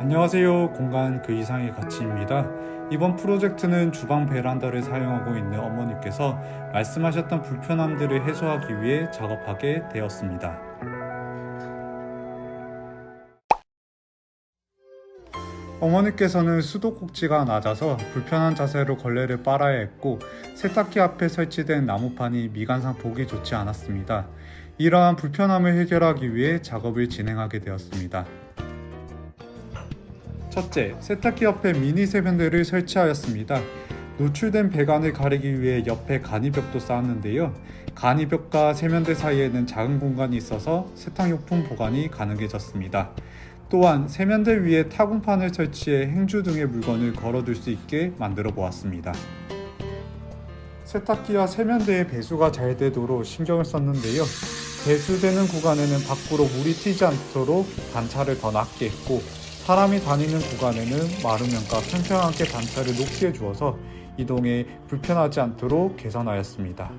안녕하세요. 공간 그 이상의 가치입니다. 이번 프로젝트는 주방 베란다를 사용하고 있는 어머니께서 말씀하셨던 불편함들을 해소하기 위해 작업하게 되었습니다. 어머니께서는 수도꼭지가 낮아서 불편한 자세로 걸레를 빨아야 했고 세탁기 앞에 설치된 나무판이 미관상 보기 좋지 않았습니다. 이러한 불편함을 해결하기 위해 작업을 진행하게 되었습니다. 첫째, 세탁기 옆에 미니 세면대를 설치하였습니다. 노출된 배관을 가리기 위해 옆에 간이벽도 쌓았는데요. 간이벽과 세면대 사이에는 작은 공간이 있어서 세탁용품 보관이 가능해졌습니다. 또한 세면대 위에 타공판을 설치해 행주 등의 물건을 걸어둘 수 있게 만들어 보았습니다. 세탁기와 세면대의 배수가 잘 되도록 신경을 썼는데요. 배수되는 구간에는 밖으로 물이 튀지 않도록 단차를 더 낮게 했고 사람이 다니는 구간에는 마루면과 평평하게 단차를 높게 주어서 이동에 불편하지 않도록 개선하였습니다.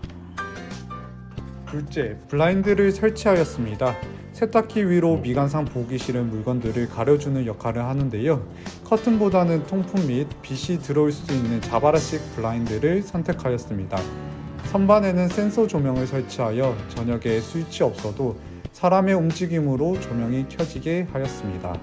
둘째, 블라인드를 설치하였습니다. 세탁기 위로 미관상 보기 싫은 물건들을 가려주는 역할을 하는데요. 커튼보다는 통풍 및 빛이 들어올 수 있는 자바라식 블라인드를 선택하였습니다. 선반에는 센서 조명을 설치하여 저녁에 스위치 없어도 사람의 움직임으로 조명이 켜지게 하였습니다.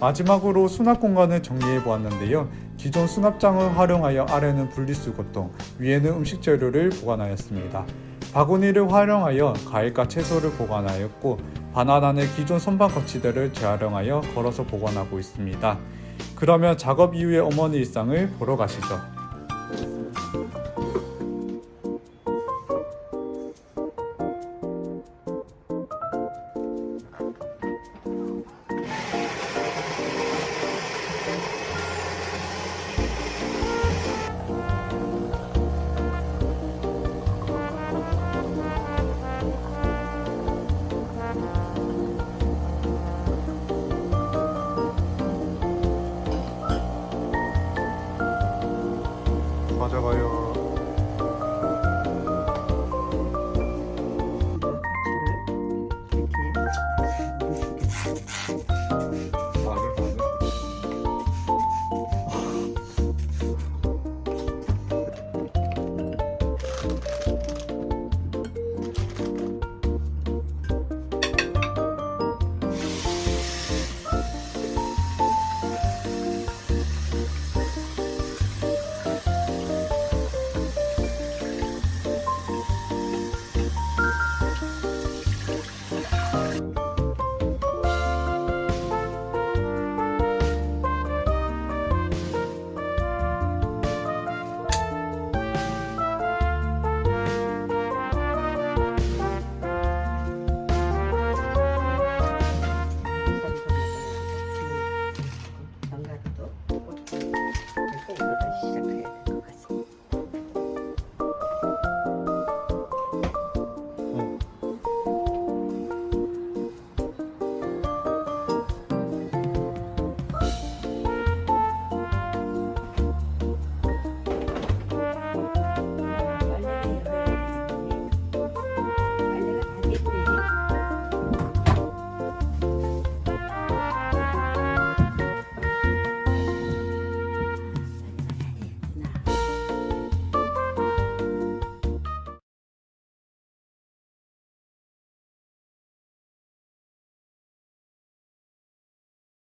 마지막으로 수납 공간을 정리해 보았는데요. 기존 수납장을 활용하여 아래는 분리수 거통, 위에는 음식 재료를 보관하였습니다. 바구니를 활용하여 과일과 채소를 보관하였고 바나나는 기존 선반 거치대를 재활용하여 걸어서 보관하고 있습니다. 그러면 작업 이후의 어머니 일상을 보러 가시죠. 哎呦。